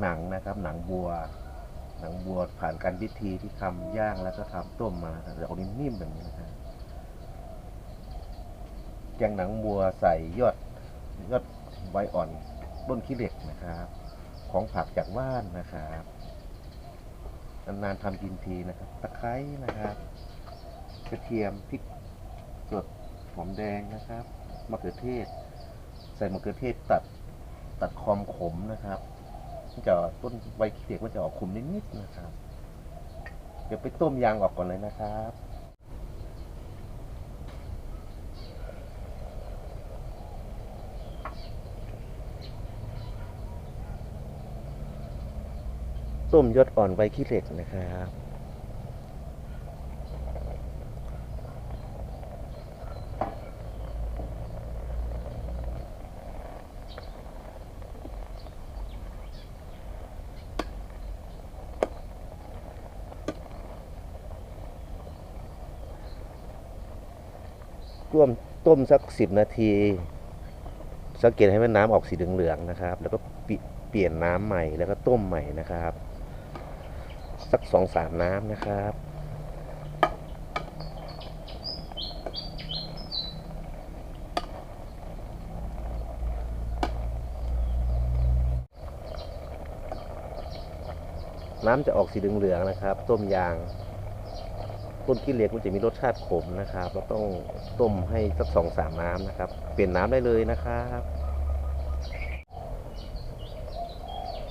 หนังนะครับ หนังบัว หนังบัวผ่านการพิธีที่ทำย่างแล้วก็ทำต้มมาแต่ออกนิ่มๆแบบนี้นะครับแกงหนังบัวใส่ยอดยอดใบอ่อนต้นขี้เหล็กนะครับ ของผักจากว่านนะครับนานๆทำกินทีนะครับ ตะไคร้นะครับกระเทียมพริกสดหอมแดงนะครับมะเขือเทศ ใส่มะเขือเทศตัดตัดความขมนะครับ จะต้นใบขี้เหล็กมันจะออกขุมนิดๆนะครับ เดี๋ยวไปต้มยางออกก่อนเลยนะครับต้มยอดอ่อนใบขี้เหล็กนะครับ ร่วมต้มสักสิบนาที สังเกตให้มันน้ำออกสีเหลืองๆนะครับ แล้วก็เปลี่ยนน้ำใหม่แล้วก็ต้มใหม่นะครับ สักสองสามน้ำนะครับน้ำจะออกสีเหลืองๆนะครับ ต้มยาง ต้นขี้เหล็กมันจะมีรสชาติขมนะครับ เราต้องต้มให้สักสองสามน้ำนะครับ เปลี่ยนน้ำได้เลยนะครับ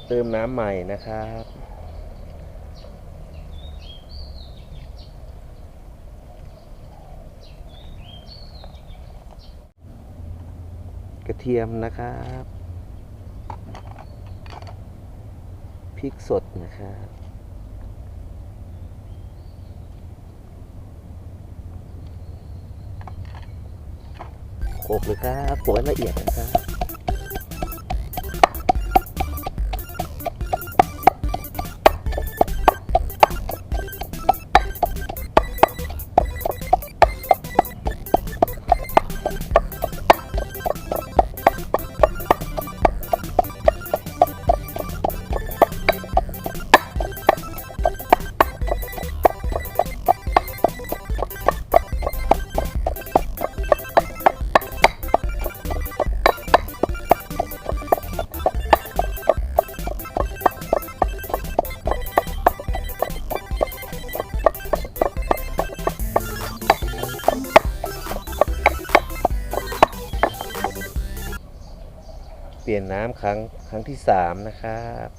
เติมน้ำใหม่นะครับกระเทียมนะครับ พริกสดนะครับ โขล กเลยครับโขลกให้ละเอียดนะครับ ปลี่ยนน้ำครั้งครั้งที่สามนะครับ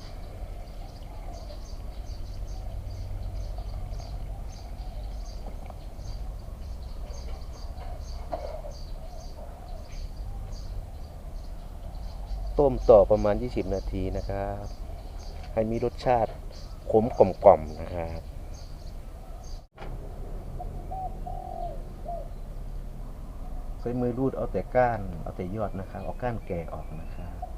ต้มต่อประมาณ 20 นาทีนะครับ ให้มีรสชาติขมกล่อมๆนะครับ ใช้มือรูดเอาแต่ก้านเอาแต่ยอดนะครับเอาก้านแก่ออกนะครับ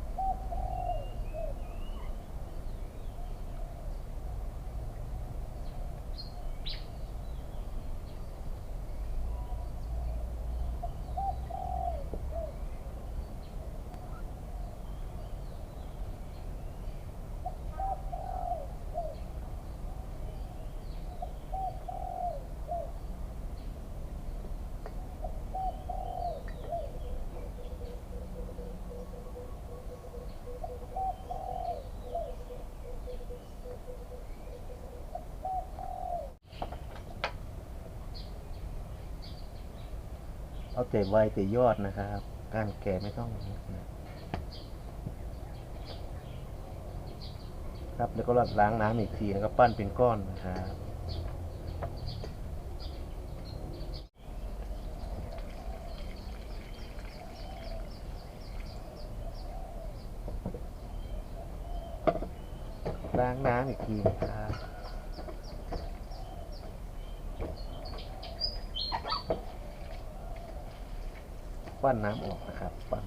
เอาแต่ใบแต่ยอดนะครับ กานแก่ไม่ต้องนะครับแล้วก็ล้างน้ำอีกทีแล้วก็ปั้นเป็นก้อนนะครับล้างน้ำอีกทีนะครับ ปั้นน้ำออกนะครับปั้น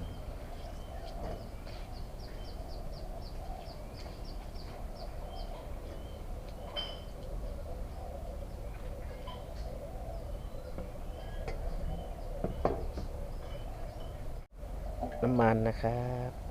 น้ำมันนะครับ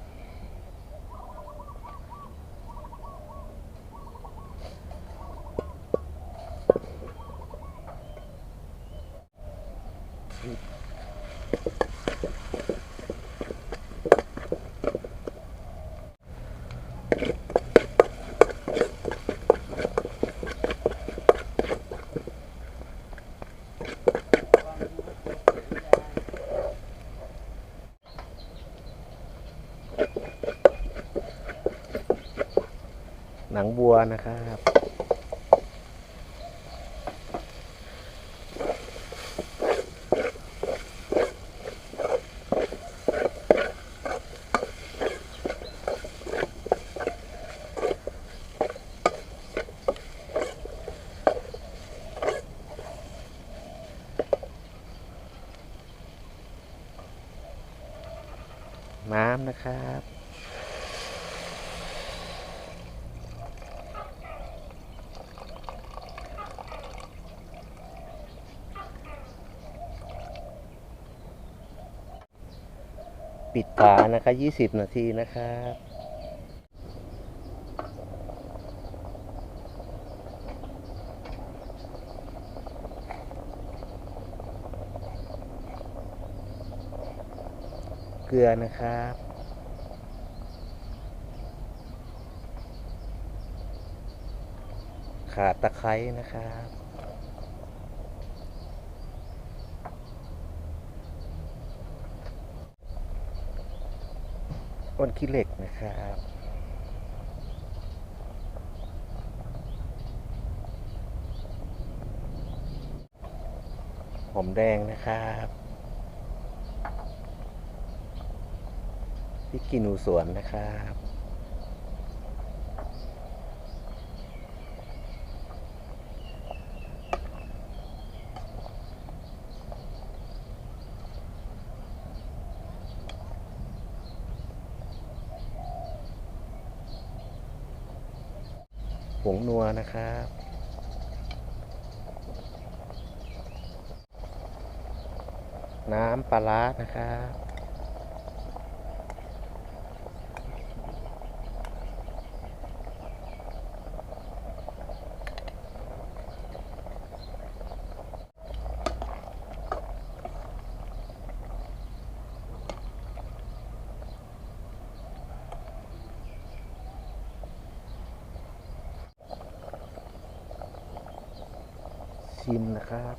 หนังบัวนะครับน้ำนะครับ ปิดฝานะคะ 20 นาทีนะครับเกลือนะครับขาตะไคร้นะครับ ก้นขี้เหล็กนะครับหอมแดงนะครับพริกขี้หนูสวนนะครับ ผงนัวนะครับน้ำปลาร้านะครับ ชิมนะครับ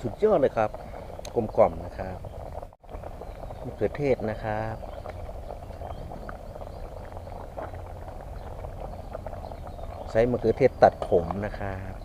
สุดยอดเลยครับ กลมกล่อมนะครับมะเขือเทศนะครับใช้มะเขือเทศตัดขมนะครับ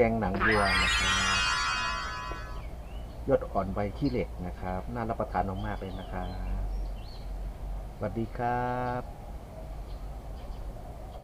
แกงหนังวัวนะครับยอดอ่อนใบขี้เหล็กนะครับ น่ารับประทานมากๆเลยนะครับสวัสดีครับ